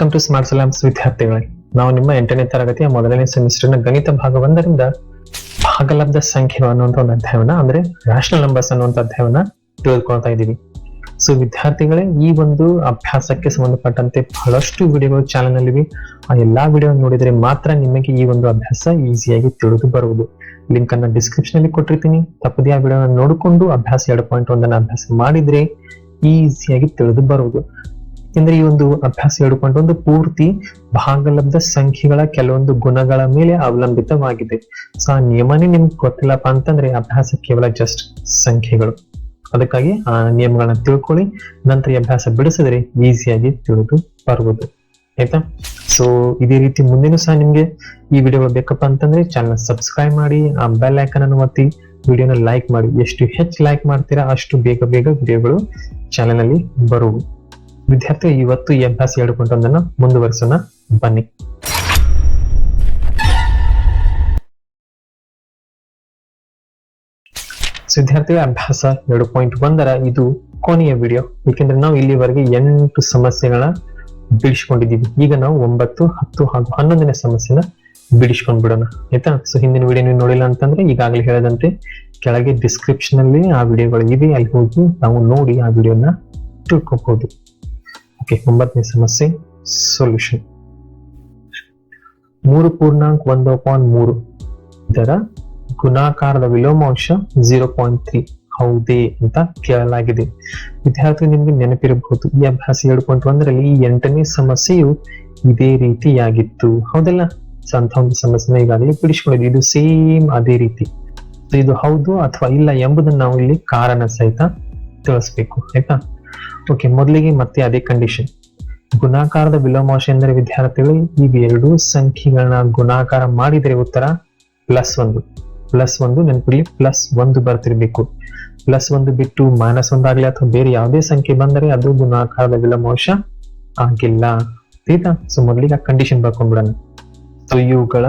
Welcome to smart ಸಲಾಮ್ಸ್ ವಿದ್ಯಾರ್ಥಿಗಳೇ ನಾವು ನಿಮ್ಮ ಎಂಟನೇ ತರಗತಿಯ ಮೊದಲನೇ ಸೆಮಿಸ್ಟರ್ನ ಗಣಿತ ಭಾಗ ಒಂದರಿಂದ ಭಾಗಲಬ್ಧ ಸಂಖ್ಯೆ ಅನ್ನುವಂಥ ಒಂದು ಅಧ್ಯಾಯನ ಅಂದ್ರೆ ರ್ಯಾಷನಲ್ ನಂಬರ್ಸ್ ಅನ್ನುವಂಥ ಅಧ್ಯಾಯವನ್ನ ತಿಳಿದುಕೊಳ್ತಾ ಇದ್ದೀವಿ. ಸೊ ವಿದ್ಯಾರ್ಥಿಗಳೇ, ಈ ಒಂದು ಅಭ್ಯಾಸಕ್ಕೆ ಸಂಬಂಧಪಟ್ಟಂತೆ ಬಹಳಷ್ಟು ವಿಡಿಯೋಗಳು ಚಾನಲ್ನಲ್ಲಿ ಆ ಎಲ್ಲಾ ವಿಡಿಯೋ ನೋಡಿದ್ರೆ ಮಾತ್ರ ನಿಮಗೆ ಈ ಒಂದು ಅಭ್ಯಾಸ ಈಸಿಯಾಗಿ ತಿಳಿದು ಬರುವುದು. ಲಿಂಕ್ ಅನ್ನ ಡಿಸ್ಕ್ರಿಪ್ಷನ್ ಅಲ್ಲಿ ಕೊಟ್ಟಿರ್ತೀನಿ. ತಪ್ಪದೇ ಆ ವಿಡಿಯೋನ ನೋಡಿಕೊಂಡು ಅಭ್ಯಾಸ ಎರಡು ಪಾಯಿಂಟ್ ಒಂದನ್ನ ಅಭ್ಯಾಸ ಮಾಡಿದ್ರೆ ಈಸಿಯಾಗಿ ತಿಳಿದು ಬರುವುದು. ಯಾಕಂದ್ರೆ ಈ ಒಂದು ಅಭ್ಯಾಸ ಹೇಳಿಕೊಂಡು ಒಂದು ಪೂರ್ತಿ ಭಾಗಲಬ್ಧ ಸಂಖ್ಯೆಗಳ ಕೆಲವೊಂದು ಗುಣಗಳ ಮೇಲೆ ಅವಲಂಬಿತವಾಗಿದೆ. ಸೊ ಆ ನಿಯಮನೇ ನಿಮ್ಗೆ ಗೊತ್ತಿಲ್ಲಪ್ಪ ಅಂತಂದ್ರೆ ಅಭ್ಯಾಸ ಕೇವಲ ಜಸ್ಟ್ ಸಂಖ್ಯೆಗಳು. ಅದಕ್ಕಾಗಿ ಆ ನಿಯಮಗಳನ್ನ ತಿಳ್ಕೊಳ್ಳಿ, ನಂತರ ಅಭ್ಯಾಸ ಬಿಡಿಸಿದ್ರೆ ಈಸಿಯಾಗಿ ತಿಳಿದು ಬರುವುದು. ಆಯ್ತಾ? ಸೊ ಇದೇ ರೀತಿ ಮುಂದಿನ ಸಹ ನಿಮ್ಗೆ ಈ ವಿಡಿಯೋ ಬೇಕಪ್ಪ ಅಂತಂದ್ರೆ ಚಾನಲ್ ಸಬ್ಸ್ಕ್ರೈಬ್ ಮಾಡಿ, ಆ ಬೆಲ್ ಐಕನ್ ಅನ್ನು ಒತ್ತಿ ವಿಡಿಯೋನ ಲೈಕ್ ಮಾಡಿ. ಎಷ್ಟು ಹೆಚ್ಚು ಲೈಕ್ ಮಾಡ್ತೀರಾ ಅಷ್ಟು ಬೇಗ ಬೇಗ ವಿಡಿಯೋಗಳು ಚಾನಲ್ ಅಲ್ಲಿ ಬರುವು. ವಿದ್ಯಾರ್ಥಿ, ಇವತ್ತು ಈ ಅಭ್ಯಾಸ ಹೇಳಿಕೊಂಡೊಂದನ್ನು ಮುಂದುವರಿಸೋಣ. ಬನ್ನಿ. ವಿದ್ಯಾರ್ಥಿ, ಅಭ್ಯಾಸ ಎರಡು ಪಾಯಿಂಟ್ ಒಂದರ ಇದು ಕೊನೆಯ ವಿಡಿಯೋ ಏಕೆಂದ್ರೆ ನಾವು ಇಲ್ಲಿವರೆಗೆ ಎಂಟು ಸಮಸ್ಯೆಗಳ ಬಿಡಿಸ್ಕೊಂಡಿದ್ದೀವಿ. ಈಗ ನಾವು ಒಂಬತ್ತು, ಹತ್ತು ಹಾಗೂ ಹನ್ನೊಂದನೇ ಸಮಸ್ಯೆನ ಬಿಡಿಸ್ಕೊಂಡ್ ಬಿಡೋಣ ಆಯ್ತಾ? ಸೊ ಹಿಂದಿನ ವಿಡಿಯೋ ನೀವು ನೋಡಿಲ್ಲ ಅಂತಂದ್ರೆ ಈಗಾಗಲೇ ಹೇಳದಂತೆ ಕೆಳಗೆ ಡಿಸ್ಕ್ರಿಪ್ಷನ್ ಅಲ್ಲಿ ಆ ವಿಡಿಯೋಗಳು ಇವೆ. ಅಲ್ಲಿ ಹೋಗಿ ನಾವು ನೋಡಿ ಆ ವಿಡಿಯೋನ ತಿಳ್ಕೊಬಹುದು ಓಕೆ ಒಂಬತ್ತನೇ ಸಮಸ್ಯೆ ಸೊಲ್ಯೂಷನ್ ಮೂರು ಪೂರ್ಣಾಂಕ ಒಂದು ಪಾಯಿಂಟ್ ಮೂರು. ಇದರ ಗುಣಾಕಾರದ ವಿಲೋಮಾಂಶ ಜೀರೋ ಪಾಯಿಂಟ್ ತ್ರೀ ಹೌದೇ ಅಂತ ಕೇಳಲಾಗಿದೆ. ವಿದ್ಯಾರ್ಥಿ ನಿಮಗೆ ನೆನಪಿರಬಹುದು, ಈ ಅಭ್ಯಾಸ ಎರಡು ಪಾಯಿಂಟ್ ಒಂದರಲ್ಲಿ ಈ ಎಂಟನೇ ಸಮಸ್ಯೆಯು ಇದೇ ರೀತಿಯಾಗಿತ್ತು. ಹೌದಲ್ಲ? ಅಂತ ಒಂದು ಸಮಸ್ಯೆನ ಈಗಾಗಲೇ ಬಿಡಿಸ್ಕೊಂಡಿದ್ವಿ ಇದು ಸೇಮ್ ಅದೇ ರೀತಿ. ಇದು ಹೌದು ಅಥವಾ ಇಲ್ಲ ಎಂಬುದನ್ನು ನಾವು ಇಲ್ಲಿ ಕಾರಣ ಸಹಿತ ತಿಳಿಸ್ಬೇಕು, ಆಯ್ತಾ? ಓಕೆ, ಮೊದಲಿಗೆ ಮತ್ತೆ ಅದೇ ಕಂಡೀಷನ್ ಗುಣಾಕಾರದ ವಿಲೋಮಾಂಶ ಎಂದರೆ ವಿದ್ಯಾರ್ಥಿಗಳು ಇವೆರಡೂ ಸಂಖ್ಯೆಗಳನ್ನ ಗುಣಾಕಾರ ಮಾಡಿದರೆ ಉತ್ತರ ಪ್ಲಸ್ ಒಂದು. ಪ್ಲಸ್ ಒಂದು ನೆನಪಿಲ್ಲಿ ಪ್ಲಸ್ ಒಂದು ಬರ್ತಿರ್ಬೇಕು. ಪ್ಲಸ್ ಒಂದು ಬಿಟ್ಟು ಮೈನಸ್ ಒಂದು ಆಗ್ಲಿ ಅಥವಾ ಬೇರೆ ಯಾವುದೇ ಸಂಖ್ಯೆ ಬಂದರೆ ಅದು ಗುಣಾಕಾರದ ವಿಲೋಮಾಂಶ ಆಗಿಲ್ಲ. ಆಯ್ತಾ? ಸೊ ಮೊದಲಿಗೆ ಆ ಕಂಡೀಷನ್ ಬರ್ಕೊಂಡ್ಬಿಡೋಣ. ಸೊ ಇವುಗಳ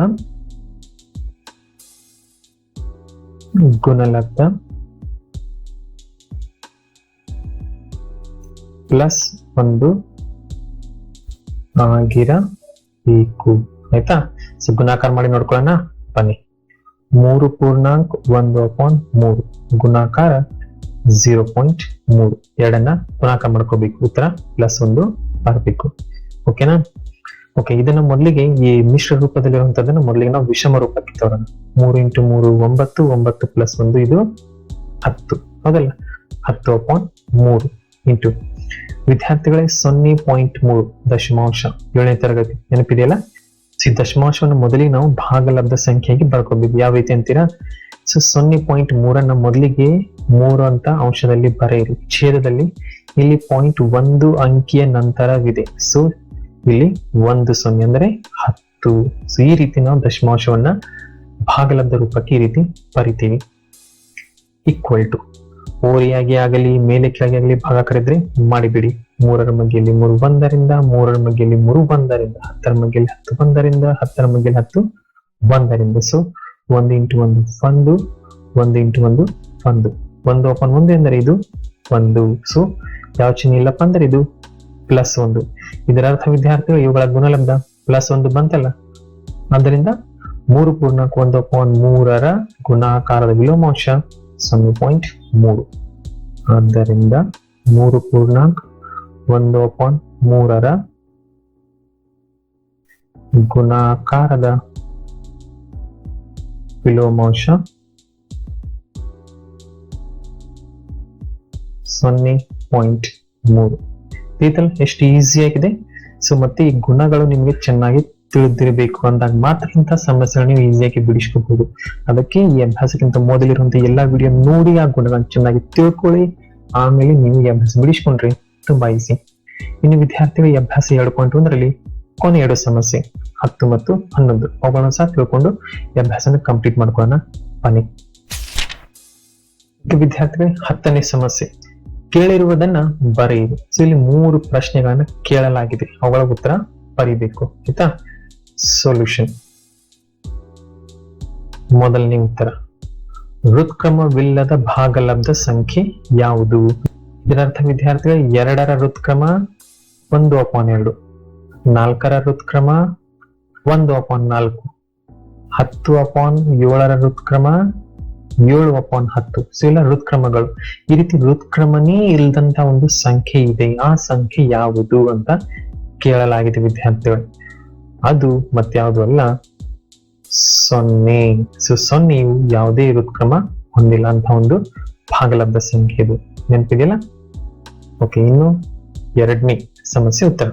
ಗುಣಲಬ್ಧ ಪ್ಲಸ್ ಒಂದು ಆಗಿರಬೇಕು ಆಯ್ತಾ? ಸೊ, ಗುಣಾಕಾರ ಮಾಡಿ ನೋಡ್ಕೊಳ್ಳೋಣ. ಬನ್ನಿ. ಮೂರು ಪೂರ್ಣಾಂಕ ಒಂದು ಅಪಾಯಿಂಟ್ ಮೂರು. ಗುಣಾಕಾರ ಜೀರೋ ಪಾಯಿಂಟ್ ಮೂರು. ಎರಡನ್ನ ಗುಣಾಕಾರ ಮಾಡ್ಕೋಬೇಕು. ಉತ್ತರ ಪ್ಲಸ್ ಒಂದು ಬರಬೇಕು. ಓಕೆನಾ? ಓಕೆ, ಇದನ್ನ ಮೊದಲಿಗೆ ಈ ಮಿಶ್ರ ರೂಪದಲ್ಲಿರುವಂತದನ್ನ ಮೊದಲಿಗೆ ನಾವು ವಿಷಮ ರೂಪಕ್ಕೆ ತರೋಣ. ಮೂರು ಇಂಟು ಮೂರು ಒಂಬತ್ತು ಒಂಬತ್ತು ಪ್ಲಸ್ ಒಂದು ಇದು ಹತ್ತು. ಹೌದಲ್ಲ? ಹತ್ತು ಅಪಾಯಿಂಟ್ ಮೂರು ಇಂಟು ವಿದ್ಯಾರ್ಥಿಗಳೇ ಸೊನ್ನೆ ಪಾಯಿಂಟ್ ಮೂರು ದಶಮಾಂಶ ಏಳನೇ ತರಗತಿ. ನೆನಪಿದೆಯಲ್ಲ? ಸಿ ದಶಮಾಂಶವನ್ನು ಮೊದಲಿಗೆ ನಾವು ಭಾಗಲಬ್ಧ ಸಂಖ್ಯೆಗೆ ಬರ್ಕೋಬೇಕು ಯಾವ ರೀತಿ ಅಂತೀರಾ? ಸೊ ಸೊನ್ನೆ ಪಾಯಿಂಟ್ ಮೂರನ್ನ ಮೊದಲಿಗೆ ಮೂರು ಅಂತ ಅಂಶದಲ್ಲಿ ಬರೆಯಿರಿ. ಛೇದದಲ್ಲಿ ಇಲ್ಲಿ ಪಾಯಿಂಟ್ ಒಂದು ಅಂಕಿಯ ನಂತರವಿದೆ. ಸೊ ಇಲ್ಲಿ ಒಂದು ಸೊನ್ನೆ ಅಂದ್ರೆ ಹತ್ತು. ಸೊ ಈ ರೀತಿ ನಾವು ದಶಮಾಂಶವನ್ನ ಭಾಗಲಬ್ಧ ರೂಪಕ್ಕೆ ಈ ರೀತಿ ಬರಿತೀವಿ. ಈಕ್ವಲ್ ಟು ಓರಿಯಾಗಿ ಆಗಲಿ ಮೇಲೆ ಕೆಳಗೆ ಆಗಲಿ ಭಾಗ ಕರೆದ್ರೆ ಮಾಡಿಬಿಡಿ. ಮೂರರ ಮಗ್ಗೆಯಲ್ಲಿ ಮೂರು ಬಂದರಿಂದ ಮೂರರ ಮಗ್ಗೆಯಲ್ಲಿ ಮೂರು ಬಂದರಿಂದ ಹತ್ತರ ಮಗ್ಗೆಯಲ್ಲಿ ಹತ್ತು ಒಂದರಿಂದ, ಹತ್ತರ ಮಗ್ಗೆಯಲ್ಲಿ ಹತ್ತು ಒಂದರಿಂದ. ಸೊ ಒಂದು ಇಂಟು ಒಂದು ಒಂದು ಒಂದು ಇಂಟು ಒಂದು ಒಂದು. ಒಂದು ಓಪನ್ ಒಂದು ಎಂದರೆ ಇದು ಒಂದು. ಸೊ ಯಾವ ಚಿಹ್ನೆ ಇಲ್ಲಪ್ಪ ಅಂದ್ರೆ ಇದು ಪ್ಲಸ್ ಒಂದು. ಇದರ ಅರ್ಥ ವಿದ್ಯಾರ್ಥಿಗಳು, ಇವುಗಳ ಗುಣಲಬ್ಧ ಪ್ಲಸ್ ಒಂದು ಬಂತಲ್ಲ? ಆದ್ದರಿಂದ ಮೂರು ಪೂರ್ಣಾಂಕ ಒಂದು ಪಾಯಿಂಟ್ ಮೂರರ ಗುಣಾಕಾರದ ವಿಲೋಮಾಂಶ ಸೊನ್ನೆ ಪಾಯಿಂಟ್ ಮೂರು. ಆದ್ದರಿಂದ ಮೂರು ಪೂರ್ಣಾಂಕ ಒಂದು ಪಾಯಿಂಟ್ ಮೂರರ ಗುಣಾಕಾರದ ವಿಲೋಮಾಂಶ ಸೊನ್ನೆ ಪಾಯಿಂಟ್ ಮೂರು. ಈತಲ್ ಎಷ್ಟು ಈಸಿ ಆಗಿದೆ? ಸೊ ಮತ್ತೆ ಈ ಗುಣಗಳು ನಿಮಗೆ ಚೆನ್ನಾಗಿ ತಿಳಿದಿರಬೇಕು ಅಂದಾಗ ಮಾತ್ರ ಇಂತಹ ಸಮಸ್ಯೆಗಳನ್ನ ನೀವು ಈಸಿಯಾಗಿ ಬಿಡಿಸ್ಕೋಬಹುದು ಅದಕ್ಕೆ ಈ ಅಭ್ಯಾಸಕ್ಕಿಂತ ಮೊದಲಿರುವಂತಹ ಎಲ್ಲಾ ವಿಡಿಯೋ ನೋಡಿ ಆ ಗುಣಗಳನ್ನ ಚೆನ್ನಾಗಿ ತಿಳ್ಕೊಳ್ಳಿ. ಆಮೇಲೆ ನೀವು ಈ ಅಭ್ಯಾಸ ಬಿಡಿಸ್ಕೊಂಡ್ರಿ ತುಂಬಾ ಈಸಿ ಇನ್ನು ವಿದ್ಯಾರ್ಥಿಗಳು ಅಭ್ಯಾಸ ಎರಡು ಪಾಯಿಂಟ್ ಒಂದರಲ್ಲಿ ಕೊನೆ ಎರಡು ಸಮಸ್ಯೆ, ಹತ್ತು ಮತ್ತು ಹನ್ನೊಂದು. ಅವುಗಳನ್ನು ಸಹ ತಿಳ್ಕೊಂಡು ಈ ಅಭ್ಯಾಸನ ಕಂಪ್ಲೀಟ್ ಮಾಡ್ಕೊಳ್ಳೋಣ. ಬನ್ನಿ. ವಿದ್ಯಾರ್ಥಿಗಳಿಗೆ ವಿದ್ಯಾರ್ಥಿಗಳು, ಹತ್ತನೇ ಸಮಸ್ಯೆ. ಕೇಳಿರುವುದನ್ನ ಬರೆಯಿರಿ. ಸೊ ಇಲ್ಲಿ ಮೂರು ಪ್ರಶ್ನೆಗಳನ್ನ ಕೇಳಲಾಗಿದೆ. ಅವುಗಳ ಉತ್ತರ ಬರೀಬೇಕು. ಆಯ್ತಾ? ಸೊಲ್ಯೂಷನ್ ಮೊದಲನೇ ಉತ್ತರ. ವೃತ್ಕ್ರಮವಿಲ್ಲದ ಭಾಗಲಬ್ಧ ಸಂಖ್ಯೆ ಯಾವುದು? ಇದರರ್ಥ ವಿದ್ಯಾರ್ಥಿಗಳು, ಎರಡರ ವೃತ್ಕ್ರಮ ಒಂದು ಅಪಾನ್ ಎರಡು, ನಾಲ್ಕರ ಋತ್ಕ್ರಮ ಒಂದು ಅಪಾನ್ ನಾಲ್ಕು, ಹತ್ತು ಅಪಾನ್ ಏಳರ ಋತ್ಕ್ರಮ ಏಳು ಅಪಾನ್ ಹತ್ತು. ಸೊ ಇಲ್ಲ ಋತ್ಕ್ರಮಗಳು ಈ ರೀತಿ ಋತ್ಕ್ರಮನೇ ಇಲ್ದಂತ ಒಂದು ಸಂಖ್ಯೆ ಇದೆ. ಆ ಸಂಖ್ಯೆ ಯಾವುದು ಅಂತ ಕೇಳಲಾಗಿದೆ ವಿದ್ಯಾರ್ಥಿಗಳು. ಅದು ಮತ್ಯಾವುದು ಅಲ್ಲ. ಸೊನ್ನೆ. ಸೊ ಸೊನ್ನೆಯು ಯಾವುದೇ ವ್ಯುತ್ಕ್ರಮ ಹೊಂದಿಲ್ಲ ಅಂತ ಒಂದು ಭಾಗಲಬ್ಧ ಸಂಖ್ಯೆ ಇದು. ನೆನಪಿದೆಯಲ್ಲ? ಓಕೆ ಇನ್ನು ಎರಡನೇ ಸಮಸ್ಯೆ ಉತ್ತರ.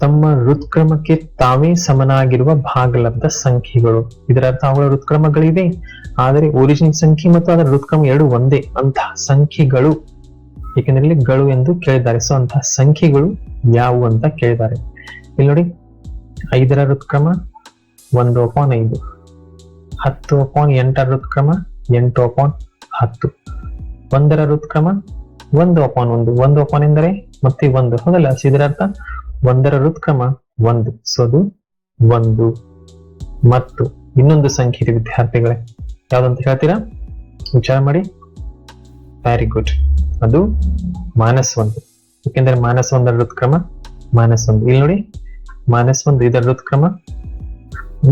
ತಮ್ಮ ಹೃತ್ಕ್ರಮಕ್ಕೆ ತಾವೇ ಸಮನಾಗಿರುವ ಭಾಗಲಬ್ಧ ಸಂಖ್ಯೆಗಳು. ಇದರ ಋತ್ಕ್ರಮಗಳಿವೆ ಆದರೆ ಒರಿಜಿನ್ ಸಂಖ್ಯೆ ಮತ್ತು ಅದರ ಹೃತ್ಕ್ರಮ ಎರಡು ಒಂದೇ. ಅಂತಹ ಸಂಖ್ಯೆಗಳು, ಏಕೆಂದರೆ ಗಳು ಎಂದು ಕೇಳಿದ್ದಾರೆ. ಸೊ ಅಂತಹ ಸಂಖ್ಯೆಗಳು ಯಾವುವು ಅಂತ ಕೇಳಿದ್ದಾರೆ ಇಲ್ಲಿ ನೋಡಿ, ಐದರ ಋತ್ಕ್ರಮ ಒಂದು ಅಪಾನ್ ಐದು. ಹತ್ತು ಅಪಾನ್ ಎಂಟರ ಋತ್ಕ್ರಮ ಎಂಟು ಅಪಾನ್ ಹತ್ತು. ಒಂದರ ಋತ್ಕ್ರಮ ಒಂದು ಅಪಾನ್ ಒಂದು. ಒಂದು ಅಪಾನ್ ಎಂದರೆ ಮತ್ತೆ ಒಂದು. ಹೌದಲ್ಲ? ಇದರ ಅರ್ಥ ಒಂದರ ಋತ್ಕ್ರಮ ಒಂದು. ಸೊ ಅದು ಒಂದು. ಮತ್ತು ಇನ್ನೊಂದು ಸಂಖ್ಯೆ ಇದೆ ವಿದ್ಯಾರ್ಥಿಗಳೇ. ಯಾವ್ದಂತ ಹೇಳ್ತೀರಾ? ವಿಚಾರ ಮಾಡಿ. ವೆರಿ ಗುಡ್ ಅದು ಮಾನಸ್ ಒಂದು. ಯಾಕೆಂದ್ರೆ ಮಾನಸ ಒಂದರ ಋತ್ಕ್ರಮ ಮಾನಸ್ ಒಂದು. ಇಲ್ಲಿ ನೋಡಿ ಮಾನಸ್ ಒಂದು ಇದರ ಋತ್ಕ್ರಮ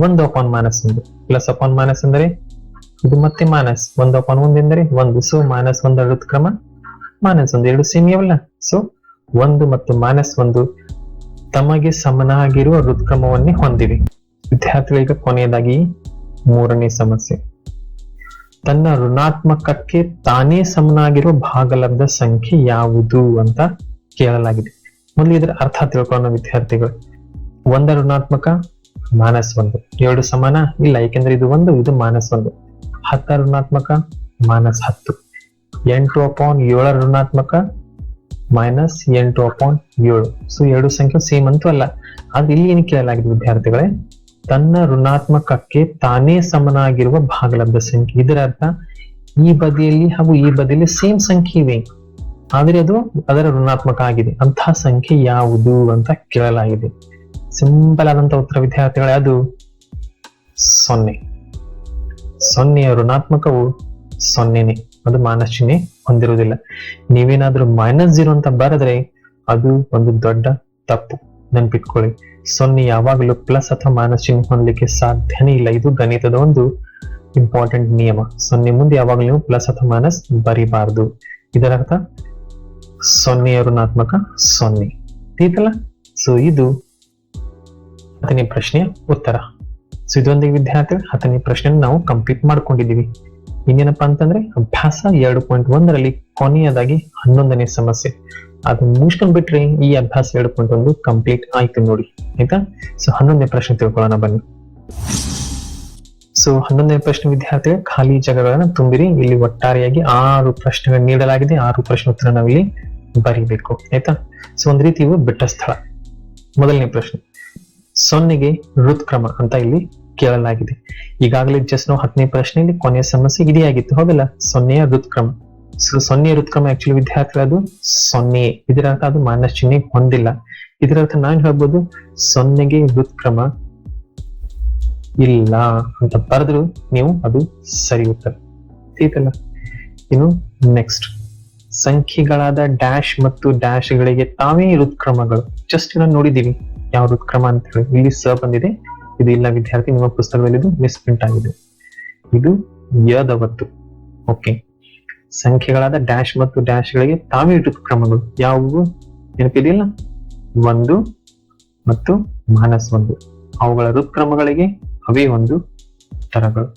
ಒಂದು ಅಪಾನ್ ಮಾನಸ್ ಒಂದು. ಪ್ಲಸ್ ಅಪಾನ್ ಮಾನಸ್ ಅಂದರೆ ಇದು ಮತ್ತೆ ಮಾನಸ್ ಒಂದು ಅಪಾನ್ ಒಂದು ಎಂದರೆ ಒಂದು. ಸೊ ಮಾನಸ್ ಒಂದರ ಋತ್ಕ್ರಮ ಮಾನಸ್ ಒಂದು. ಎರಡು ಸೇಮ್ ಸೊ ಒಂದು ಮತ್ತು ಮಾನಸ್ ಒಂದು ತಮಗೆ ಸಮನಾಗಿರುವ ಋತ್ಕ್ರಮವನ್ನೇ ಹೊಂದಿವೆ ವಿದ್ಯಾರ್ಥಿಗಳಿಗೆ ಕೊನೆಯದಾಗಿ ಮೂರನೇ ಸಮಸ್ಯೆ. ತನ್ನ ಋಣಾತ್ಮಕಕ್ಕೆ ತಾನೇ ಸಮನಾಗಿರುವ ಭಾಗಲಬ್ಧ ಸಂಖ್ಯೆ ಯಾವುದು ಅಂತ ಕೇಳಲಾಗಿದೆ. ಮೊದಲು ಇದರ ಅರ್ಥ ತಿಳ್ಕೊಳ್ಳೋಣ ವಿದ್ಯಾರ್ಥಿಗಳು. ಒಂದ ಋಣಾತ್ಮಕ ಮಾನಸ್ ಒಂದು. ಎರಡು ಸಮಾನ? ಇಲ್ಲ, ಏಕೆಂದ್ರೆ ಇದು ಒಂದು, ಇದು ಮಾನಸ್ ಒಂದು. ಹತ್ತ ಋಣಾತ್ಮಕ ಮಾನಸ್ ಹತ್ತು. ಎಂಟು ಅಪಾನ್ ಏಳರ ಋಣಾತ್ಮಕ ಮೈನಸ್ ಎಂಟು ಅಪಾನ್ ಏಳು. ಸೊ ಎರಡು ಸಂಖ್ಯೆ ಸೇಮ್ ಅಂತೂ ಅಲ್ಲ. ಆದ್ರೆ ಇಲ್ಲಿ ಏನು ಕೇಳಲಾಗಿದೆ ವಿದ್ಯಾರ್ಥಿಗಳೇ? ತನ್ನ ಋಣಾತ್ಮಕಕ್ಕೆ ತಾನೇ ಸಮನಾಗಿರುವ ಭಾಗಲಬ್ಧ ಸಂಖ್ಯೆ. ಇದರ ಅರ್ಥ ಈ ಬದಿಯಲ್ಲಿ ಹಾಗೂ ಈ ಬದಿಯಲ್ಲಿ ಸೇಮ್ ಸಂಖ್ಯೆ ಇವೆ. ಆದ್ರೆ ಅದು ಅದರ ಋಣಾತ್ಮಕ ಆಗಿದೆ. ಅಂತಹ ಸಂಖ್ಯೆ ಯಾವುದು ಅಂತ ಕೇಳಲಾಗಿದೆ. ಸಿಂಪಲ್ ಆದಂತ ಉತ್ತರ ವಿದ್ಯಾರ್ಥಿಗಳೇ, ಅದು ಸೊನ್ನೆ. ಸೊನ್ನೆಯ ಋಣಾತ್ಮಕವು ಸೊನ್ನೆನೆ. ಅದು ಮಾನಸ್ ಚಿಹ್ನೆ ಹೊಂದಿರುವುದಿಲ್ಲ. ನೀವೇನಾದ್ರೂ ಮೈನಸ್ ಜೀರೋ ಅಂತ ಬರೆದ್ರೆ ಅದು ಒಂದು ದೊಡ್ಡ ತಪ್ಪು. ನೆನ್ಪಿಟ್ಕೊಳ್ಳಿ. ಸೊನ್ನೆ ಯಾವಾಗಲೂ ಪ್ಲಸ್ ಅಥವಾ ಮೈನಸ್ ಚಿಹ್ನೆ ಹೊಂದಲಿಕ್ಕೆ ಸಾಧ್ಯನೇ ಇಲ್ಲ. ಇದು ಗಣಿತದ ಒಂದು ಇಂಪಾರ್ಟೆಂಟ್ ನಿಯಮ. ಸೊನ್ನೆ ಮುಂದೆ ಯಾವಾಗಲೂ ಪ್ಲಸ್ ಅಥವಾ ಮೈನಸ್ ಬರಿಬಾರ್ದು. ಇದರ ಅರ್ಥ ಸೊನ್ನೆಯ ಋಣಾತ್ಮಕ ಸೊನ್ನೆ. ಟೀತಲ್ಲ ಸೊ ಇದು ಹತ್ತನೇ ಪ್ರಶ್ನೆಯ ಉತ್ತರ. ಸೊ ಇದೊಂದಿಗೆ ವಿದ್ಯಾರ್ಥಿಗಳು, ಹತ್ತನೇ ಪ್ರಶ್ನೆ ನಾವು ಕಂಪ್ಲೀಟ್ ಮಾಡ್ಕೊಂಡಿದೀವಿ ಇನ್ನೇನಪ್ಪ ಅಂತಂದ್ರೆ, ಅಭ್ಯಾಸ ಎರಡು ಪಾಯಿಂಟ್ ಒಂದರಲ್ಲಿ ಕೊನೆಯದಾಗಿ ಹನ್ನೊಂದನೇ ಸಮಸ್ಯೆ. ಅದು ಮುಗಿಸ್ಕೊಂಡ್ ಬಿಟ್ರೆ ಈ ಅಭ್ಯಾಸ ಎರಡು ಪಾಯಿಂಟ್ ಒಂದು ಕಂಪ್ಲೀಟ್ ಆಯ್ತು ನೋಡಿ. ಆಯ್ತಾ? ಸೊ ಹನ್ನೊಂದನೇ ಪ್ರಶ್ನೆ ತಿಳ್ಕೊಳ್ಳೋಣ ಬನ್ನಿ. ಸೊ ಹನ್ನೊಂದನೇ ಪ್ರಶ್ನೆ ವಿದ್ಯಾರ್ಥಿಗಳು, ಖಾಲಿ ಜಾಗಗಳನ್ನ ತುಂಬಿರಿ. ಇಲ್ಲಿ ಒಟ್ಟಾರೆಯಾಗಿ ಆರು ಪ್ರಶ್ನೆಗಳು ನೀಡಲಾಗಿದೆ. ಆರು ಪ್ರಶ್ನೆ ಉತ್ತರ ನಾವಿಲ್ಲಿ ಬರಿಬೇಕು, ಆಯ್ತಾ? ಸೊ ಒಂದ್ ರೀತಿ ಇವು ಬಿಟ್ಟ ಸ್ಥಳ. ಮೊದಲನೇ ಪ್ರಶ್ನೆ. ಸೊನ್ನೆಗೆ ಋತ್ಕ್ರಮ ಅಂತ ಇಲ್ಲಿ ಕೇಳಲಾಗಿದೆ. ಈಗಾಗಲೇ ಜಸ್ಟ್ ನಾವು ಹತ್ತನೇ ಪ್ರಶ್ನೆಯಲ್ಲಿ ಕೊನೆಯ ಸಮಸ್ಯೆ ಇದೇ ಆಗಿತ್ತು, ಹೌದಲ್ಲ? ಸೊನ್ನೆಯ ಋತ್ಕ್ರಮ. ಸೊ ಸೊನ್ನೆಯ ಋತ್ಕ್ರಮ ಆಕ್ಚುಲಿ ವಿದ್ಯಾರ್ಥಿ ಅದು ಸೊನ್ನೆ. ಇದರ ಅದು ಮೈನಸ್ ಚಿಹ್ನೆ ಹೊಂದಿಲ್ಲ. ಇದರ ಅರ್ಥ ನಾನು ಹೇಳ್ಬೋದು, ಸೊನ್ನೆಗೆ ಋತ್ಕ್ರಮ ಇಲ್ಲ ಅಂತ ಬರೆದ್ರು ನೀವು ಅದು ಸರಿ ಉತ್ತರ. ಇನ್ನು ನೆಕ್ಸ್ಟ್ ಸಂಖ್ಯೆಗಳಾದ ಡ್ಯಾಶ್ ಮತ್ತು ಡ್ಯಾಶ್ ಗಳಿಗೆ ತಾವೇ ಹೃತ್ಕ್ರಮಗಳು ಜಸ್ಟ್ ನಾವು ನೋಡಿದೀವಿ ಯಾವ ಹೃತ್ಕ್ರಮ ಅಂತ ಹೇಳಿ. ಇಲ್ಲಿ ಸ ಬಂದಿದೆ. ಇದು ಇಲ್ಲ ವಿದ್ಯಾರ್ಥಿ, ನಿಮ್ಮ ಪುಸ್ತಕದಲ್ಲಿ ಇದು ಮಿಸ್ಪ್ರಿಂಟ್ ಆಗಿದೆ. ಇದು ಯದವತ್ತು ಓಕೆ ಸಂಖ್ಯೆಗಳಾದ ಡ್ಯಾಶ್ ಮತ್ತು ಡ್ಯಾಶ್ ಗಳಿಗೆ ತಾವೇ ಋತ್ಕ್ರಮಗಳು ಯಾವುವು? ನೆನಪಿದೆಯಲ್ಲ? ಒಂದು ಮತ್ತು ಮಾನಸ್ ಒಂದು. ಅವುಗಳ ಋತ್ಕ್ರಮಗಳಿಗೆ ಅವೇ ಒಂದು ತರಗಳು.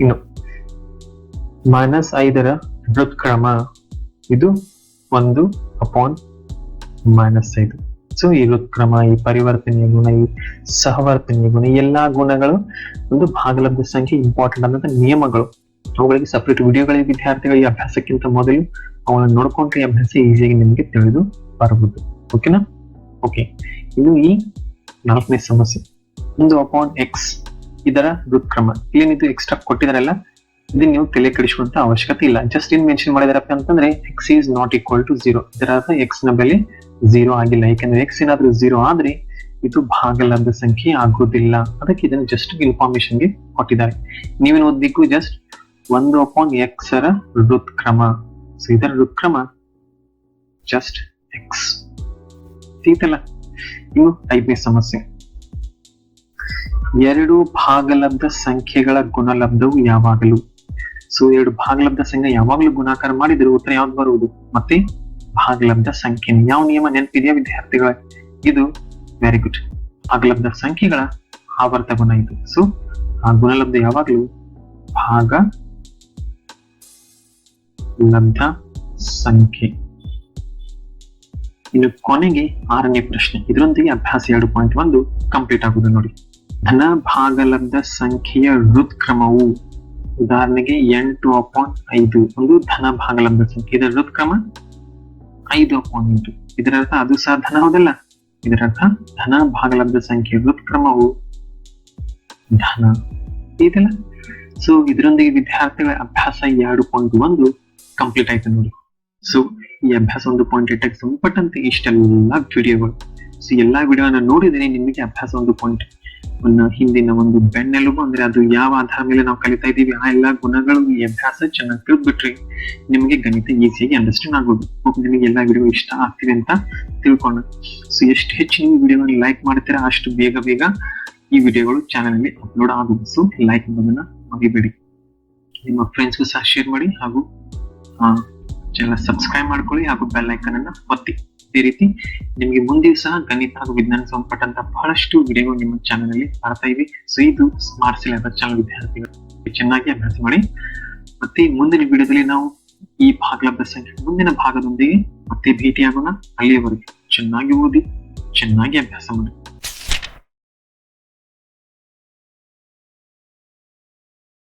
ಇನ್ನು ಮಾನಸ್ ಐದರ ಋತ್ಕ್ರಮ ಇದು ಒಂದು ಅಪಾನ್ ಮೈನಸ್ ಐದು. ಸೊ ಈ ವ್ಯುತ್ಕ್ರಮ ಈ ಪರಿವರ್ತನೆಯ ಗುಣ, ಈ ಸಹವರ್ತನೆಯ ಗುಣ ಎಲ್ಲಾ ಗುಣಗಳು ಒಂದು ಭಾಗಲಬ್ಧ ಸಂಖ್ಯೆ ಇಂಪಾರ್ಟೆಂಟ್ ಅಂತ ನಿಯಮಗಳು. ಅವುಗಳಿಗೆ ಸಪ್ರೇಟ್ ವಿಡಿಯೋಗಳಿಗೆ ವಿದ್ಯಾರ್ಥಿಗಳು ಈ ಅಭ್ಯಾಸಕ್ಕಿಂತ ಮೊದಲು ಅವನ್ನ ನೋಡ್ಕೊಂಡ್ರೆ ಅಭ್ಯಾಸ ಈಸಿಯಾಗಿ ನಿಮಗೆ ತಿಳಿದು ಬರಬಹುದು. ಓಕೆನಾ ಓಕೆ ಇದು ಈ ನಾಲ್ಕನೇ ಸಮಸ್ಯೆ. ಒಂದು ಅಪಾನ್ ಎಕ್ಸ್ ಇದರ ವ್ಯುತ್ಕ್ರಮ ಏನಿದು ಎಕ್ಸ್ಟ್ರಾ ಕೊಟ್ಟಿದಾರಲ್ಲ ಇದನ್ನ ನೀವು ತಲೆ ಅವಶ್ಯಕತೆ ಇಲ್ಲ. ಜಸ್ಟ್ ಏನ್ ಮೆನ್ಷನ್ ಮಾಡಿದಾರಪ್ಪ ಅಂತಂದ್ರೆ X is not equal to zero ಇದರ ಅರ್ಥ ಎಕ್ಸ್ನ ಬೆಲೆ ಜೀರೋ ಆಗಿಲ್ಲ. ಯಾಕಂದ್ರೆ ಎಕ್ಸ್ ಏನಾದ್ರೂ ಜೀರೋ ಆದ್ರೆ ಇದು ಭಾಗಲಬ್ಧ ಸಂಖ್ಯೆ ಆಗೋದಿಲ್ಲ ಅದಕ್ಕೆ ಇದನ್ನು ಜಸ್ಟ್ ಇನ್ಫಾರ್ಮೇಶನ್ಗೆ ಕೊಟ್ಟಿದ್ದಾರೆ. ನೀವೇನು ಓದ್ಬೇಕು ಜಸ್ಟ್ ಒಂದು ಅಪಾನ್ ಎಕ್ಸ್ ರ ಋತ್ಕ್ರಮ ಸೊ ಇದರ ಋತ್ಕ್ರಮ ಜಸ್ಟ್ ಎಕ್ಸ್ ಸಿಗ್ತಲ್ಲ ಇನ್ನು ಐದನೇ ಸಮಸ್ಯೆ. ಎರಡು ಭಾಗಲಬ್ಧ ಸಂಖ್ಯೆಗಳ ಗುಣಲಬ್ಧವು ಯಾವಾಗಲೂ ಸೊ ಎರಡು ಭಾಗಲಬ್ಧ ಸಂಖ್ಯೆ ಯಾವಾಗಲೂ ಗುಣಾಕಾರ ಮಾಡಿದ್ರೆ ಉತ್ತರ ಯಾವ್ದು ಬರುವುದು? ಮತ್ತೆ ಭಾಗಲಬ್ಧ ಸಂಖ್ಯೆ. ಯಾವ ನಿಯಮ ನೆನಪಿದೆಯಾ ವಿದ್ಯಾರ್ಥಿಗಳ? ಇದು ವೆರಿ ಗುಡ್ ಭಾಗಲಬ್ಧ ಸಂಖ್ಯೆಗಳ ಆವರ್ತ ಗುಣ ಇದು. ಸೊ ಆ ಗುಣಲಬ್ಧ ಯಾವಾಗಲೂ ಭಾಗ ಲಬ್ಧ ಸಂಖ್ಯೆ. ಇನ್ನು ಕೊನೆಗೆ ಆರನೇ ಪ್ರಶ್ನೆ. ಇದರೊಂದಿಗೆ ಅಭ್ಯಾಸ ಎರಡು ಪಾಯಿಂಟ್ ಒಂದು ಕಂಪ್ಲೀಟ್ ಆಗುದು ನೋಡಿ. ಧನ ಭಾಗಲಬ್ಧ ಸಂಖ್ಯೆಯ ಹೃತ್ಕ್ರಮವು ಉದಾಹರಣೆಗೆ ಎಂಟು ಅಪಾಯಿಂಟ್ ಐದು, ಒಂದು ಧನ ಭಾಗಲಬ್ಧ ಸಂಖ್ಯೆ. ಇದರ ಕ್ರಮ ಐದು ಅಪಾಯಿಂಟ್ ಎಂಟು. ಇದರ ಅರ್ಥ ಅದು ಸಹ ಧನ ಹೌದಲ್ಲ? ಇದರ ಅರ್ಥ ಧನ ಭಾಗಲಬ್ಧ ಸಂಖ್ಯೆ ಕ್ರಮವು. ಧನ. ಇದೆಲ್ಲ ಸೊ ಇದರೊಂದಿಗೆ ವಿದ್ಯಾರ್ಥಿಗಳ ಅಭ್ಯಾಸ ಎರಡು ಪಾಯಿಂಟ್ ಒಂದು ಕಂಪ್ಲೀಟ್ ಆಯ್ತು ನೋಡಿ. ಸೊ ಈ ಅಭ್ಯಾಸ ಒಂದು ಪಾಯಿಂಟ್ ಎಂಟಕ್ಕೆ ಸಂಪಟ್ಟಂತೆ ಇಷ್ಟೆಲ್ಲ ವಿಡಿಯೋಗಳು ಸೊ ಎಲ್ಲಾ ವಿಡಿಯೋನ ನೋಡಿದ್ರೆ ನಿಮಗೆ ಅಭ್ಯಾಸ ಒಂದು ಪಾಯಿಂಟ್ ಹಿಂದಿನ ಒಂದು ಬೆನ್ನೆಲುಬು ಅಂದ್ರೆ ಅದು ಯಾವ ಆಧಾರ ಮೇಲೆ ನಾವು ಕಲಿತಾ ಇದ್ದೀವಿ, ಆ ಎಲ್ಲ ಗುಣಗಳು ಈ ಅಭ್ಯಾಸ ಚೆನ್ನಾಗಿ ತಿಳಿದ್ಬಿಟ್ರಿ ನಿಮಗೆ ಗಣಿತ ಈಸಿಯಾಗಿ ಅಂಡರ್ಸ್ಟ್ಯಾಂಡ್ ಆಗೋದು. ನಿಮಗೆ ಎಲ್ಲ ವಿಡಿಯೋ ಇಷ್ಟ ಆಗ್ತಿದೆ ಅಂತ ತಿಳ್ಕೊಂಡು ಸೊ ಎಷ್ಟು ಹೆಚ್ಚು ನೀವು ವಿಡಿಯೋನ ಲೈಕ್ ಮಾಡ್ತೀರಾ, ಅಷ್ಟು ಬೇಗ ಬೇಗ ಈ ವಿಡಿಯೋಗಳು ಚಾನಲ್ ಅಲ್ಲಿ ಅಪ್ಲೋಡ್ ಆಗುದು. ಸೊ ಲೈಕ್ ಮಾಡೋದನ್ನ ಮಗಿಬೇಡಿ ನಿಮ್ಮ ಫ್ರೆಂಡ್ಸ್ಗೂ ಸಹ ಶೇರ್ ಮಾಡಿ ಹಾಗೂ ಚಾನಲ್ ಸಬ್ಸ್ಕ್ರೈಬ್ ಮಾಡ್ಕೊಳ್ಳಿ ಹಾಗೂ ಬೆಲ್ ಐಕನ್ ಅನ್ನ ಒತ್ತಿ. ಇದೇ ರೀತಿ ನಿಮಗೆ ಮುಂದೆ ಸಹ ಗಣಿತ ಹಾಗೂ ವಿಜ್ಞಾನ ಸಂಪಟ್ಟಂತ ಬಹಳಷ್ಟು ವಿಡಿಯೋಗಳು ನಿಮ್ಮ ಚಾನಲ್ ಅಲ್ಲಿ ಬರ್ತಾ ಇವೆ. ಸೊ ಇದು ಸ್ಮಾರ್ಟ್ ಸಿಲೆಬಸ್ ಚಾನಲ್ ವಿದ್ಯಾರ್ಥಿಗಳು ಚೆನ್ನಾಗಿ ಅಭ್ಯಾಸ ಮಾಡಿ. ಮತ್ತೆ ಮುಂದಿನ ವಿಡಿಯೋದಲ್ಲಿ ನಾವು ಈ ಭಾಗ ಸಂಖ್ಯೆ, ಮುಂದಿನ ಭಾಗದೊಂದಿಗೆ ಮತ್ತೆ ಭೇಟಿಯಾಗೋಣ. ಅಲ್ಲಿಯವರೆಗೆ ಚೆನ್ನಾಗಿ ಓದಿ, ಚೆನ್ನಾಗಿ ಅಭ್ಯಾಸ ಮಾಡಿ.